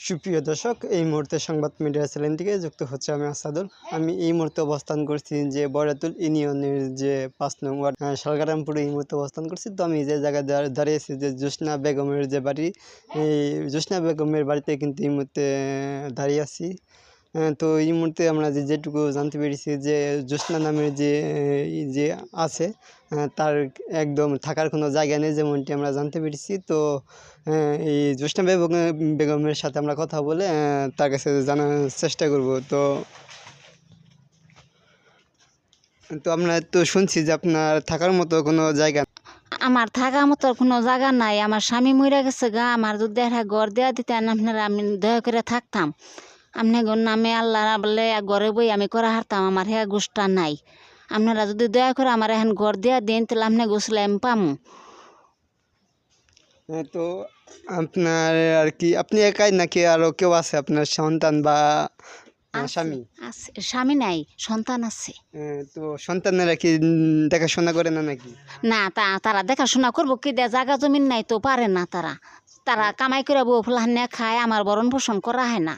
সুপ্রিয় দর্শক এই মুহূর্তে সংবাদ মিডিয়া চ্যানেল থেকে যুক্ত হচ্ছে আমি আসাদুল। আমি এই মুহূর্তে অবস্থান করছি যে বরাতুল ইউনিয়নের যে পাঁচ নং ওয়ার্ড আহ, শালগারামপুরে এই মুহূর্তে অবস্থান করছি। তো আমি যে জায়গায় দাঁড়িয়ে দাঁড়িয়েছি যে জ্যোৎস্না বেগমের যে বাড়ি এই জ্যোৎস্না বেগমের বাড়িতে কিন্তু এই মুহূর্তে দাঁড়িয়ে আছি। তো এই মুহূর্তে আমরা যে যেটুকু জানতে পেরেছি যে জ্যোৎস্না নামের যে যে আছে তার একদম থাকার কোনো জায়গা নেই যেমনটি আমরা জানতে পেরেছি। তো এই জ্যোৎস্না বেগম, বেগমের সাথে আমরা কথা বলে তার কাছে জানার চেষ্টা করব। তো তো আমরা তো শুনছি যে আপনার থাকার মতো কোনো জায়গা আমার থাকার মতো কোনো জায়গা নাই। আমার স্বামী মরে গেছে গা, আমার যদি একটা ঘর দেওয়া দিতেন, আপনারা আমি দয়া করে থাকতাম। আপনার নামে আল্লাহ বলে ঘরে বই আমি করা হারতাম আমার হ্যাঁ গোষ্ঠা নাই। আপনারা যদি দয়া করে আমার এখন ঘর দেওয়া দিন তাহলে আপনি গোসলে আমি পামু। আহ, তো আপনার আর কি আপনি একাই নাকি আরও কেউ আছে আপনার সন্তান বা স্বামী? আছে স্বামী নাই সন্তান আছে। তো সন্তানেরা কি দেখাশোনা করে না নাকি? না তা তারা দেখাশোনা করব কি দেয়া জায়গা জমিন নাই তো পারে না তারা। তারা কামাই করে বউ ফুলাহান্নে খায় আমার বরণ পোষণ করা হয় না।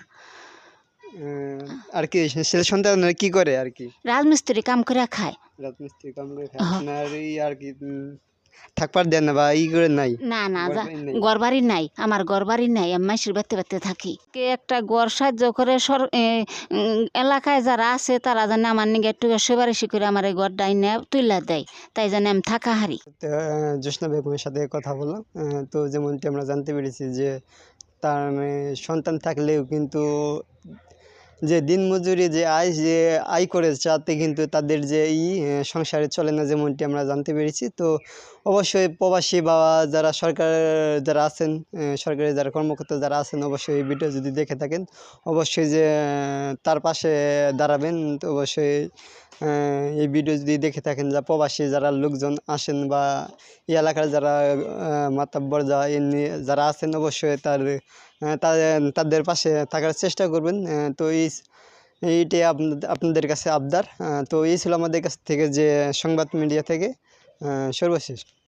আর কি ছেলে সন্তানেরা কি করে আর কি? রাজমিস্ত্রি কাম করে খায়। রাজমিস্ত্রি কাম করে খায়। আপনার এই আর কি থাকবার দেন না বা ই করে নাই? না না যা? ঘর বাড়ি নাই আমার ঘর বাড়ি নাই আমি মাসির বাড়তে বাড়তে থাকি। কে একটা ঘর সাহায্য করে সর এলাকায় যারা আছে তারা জানে আমার নিগে একটু সুপারিশি করে আমার এই ঘর ডাইনে তুইলা দেয়। তাই জানে আমি থাকা হারি। জ্যোৎস্না বেগমের সাথে কথা বললাম। তো যেমনটি আমরা জানতে পেরেছি যে তার মানে সন্তান থাকলেও কিন্তু যে দিনমজুরি, যে আয় যে আয় করে তাতে কিন্তু তাদের যে ই সংসারে চলে না যেমনটি আমরা জানতে পেরেছি। তো অবশ্যই প্রবাসী বা যারা সরকার, যারা আছেন সরকারি যারা কর্মকর্তা যারা আছেন, অবশ্যই এই ভিডিও যদি দেখে থাকেন, অবশ্যই যে, তার পাশে দাঁড়াবেন, তো অবশ্যই এই ভিডিও যদি দেখে থাকেন যা প্রবাসী যারা লোকজন আসেন বা এই এলাকার যারা মাতাব্বর যা এমনি যারা আছেন অবশ্যই তার তাদের পাশে থাকার চেষ্টা করবেন। তো এই এইটাই আপনাদের কাছে আবদার। তো এই ছিল আমাদের কাছ থেকে যে সংবাদ মিডিয়া থেকে। সর্বশেষ।